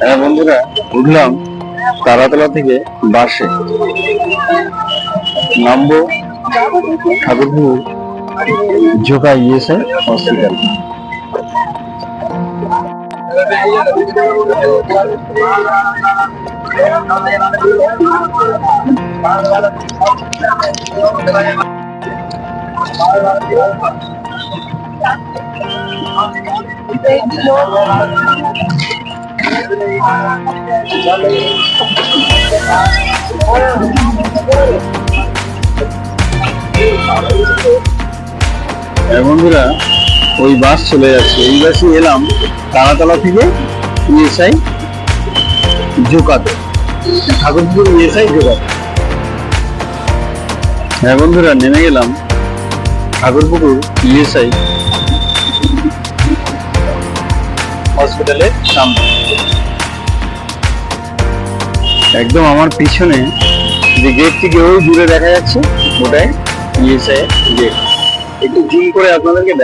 হ্যাঁ বন্ধুরা উঠলাম তারাতলা থেকে বাসে। নামবো ঠাকুরপুর জোকা ইয়েছে হসপিটাল বন্ধুরা, ওই বাস চলে যাচ্ছে। এই বাসে এলাম তারাতলা থেকে ইএসআই জোকাতে। ঠাকুরপুর ইএসআই জোকাতে। হ্যাঁ বন্ধুরা, নেমে গেলাম ঠাকুরপুকুর ইএসআই হসপিটালের সামনে। একদম আমার পিছনে যে গেট থেকে ওই দূরে দেখা যাচ্ছে, ওটাই ইএসআই গেট একটু জুম করে আপনাদেরকে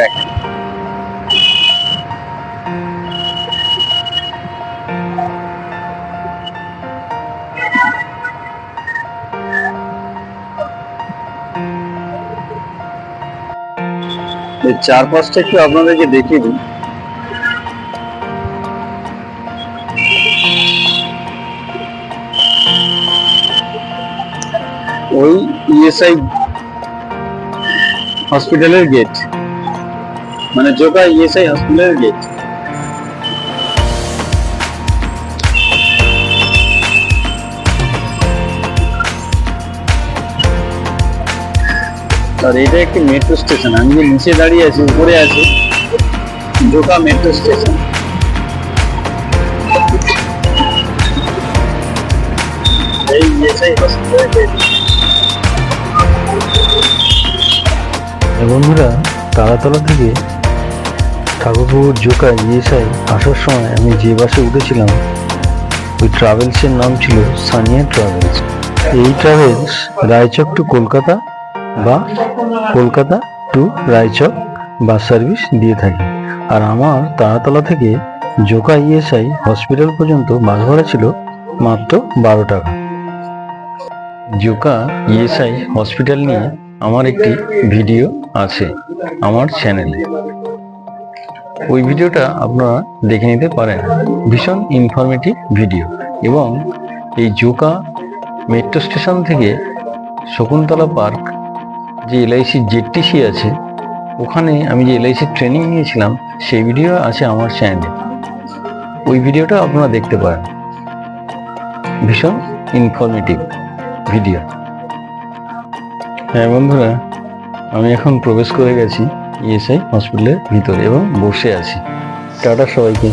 এর চারপাশটা একটু আপনাদেরকে দেখিয়ে দিই। ওই ইএসআই হসপিটালের গেট মানে জোকা ইএসআই হসপিটালের গেট আর এটা একটি মেট্রো স্টেশন আমি যে নিচে দাঁড়িয়ে আছি, উপরে আছি, জোকা মেট্রো স্টেশন এই ইএসআই হসপিটালের গেট বন্ধুরা, তারাতলা থেকে ঠাকুরপুর জোকা ইএসআই আসার সময় আমি যে বাসে উঠেছিলাম, ওই ট্রাভেলসের নাম ছিল সানিয়া ট্রাভেলস। এই ট্রাভেলস রায়চক টু কলকাতা বা Kolkata to Raichak bus service দিয়ে থাকে। আর আমার তারাতলা থেকে জোকা ইএসআই হসপিটাল পর্যন্ত বাস ভাড়া ছিল মাত্র বারো টাকা। জোকা ইএসআই হসপিটাল নিয়ে আমার একটি ভিডিও আছে আমার চ্যানেলে ওই ভিডিওটা আপনারা দেখে নিতে পারেন। ভীষণ ইনফরমেটিভ ভিডিও এবং এই জোকা মেট্রো স্টেশন থেকে শকুন্তলা পার্ক যে এলআইসি জেডটিসি আছে, ওখানে আমি যে এলআইসি ট্রেনিং নিয়েছিলাম, সেই ভিডিও আছে আমার চ্যানেলে ওই ভিডিওটা আপনারা দেখতে পারেন। ভীষণ ইনফরমেটিভ ভিডিও হ্যাঁ বন্ধুরা, আমি এখন প্রবেশ করে গেছি ইএসআই হসপিটালের ভিতরে এবং বসে আছি। টাটা সবাইকে।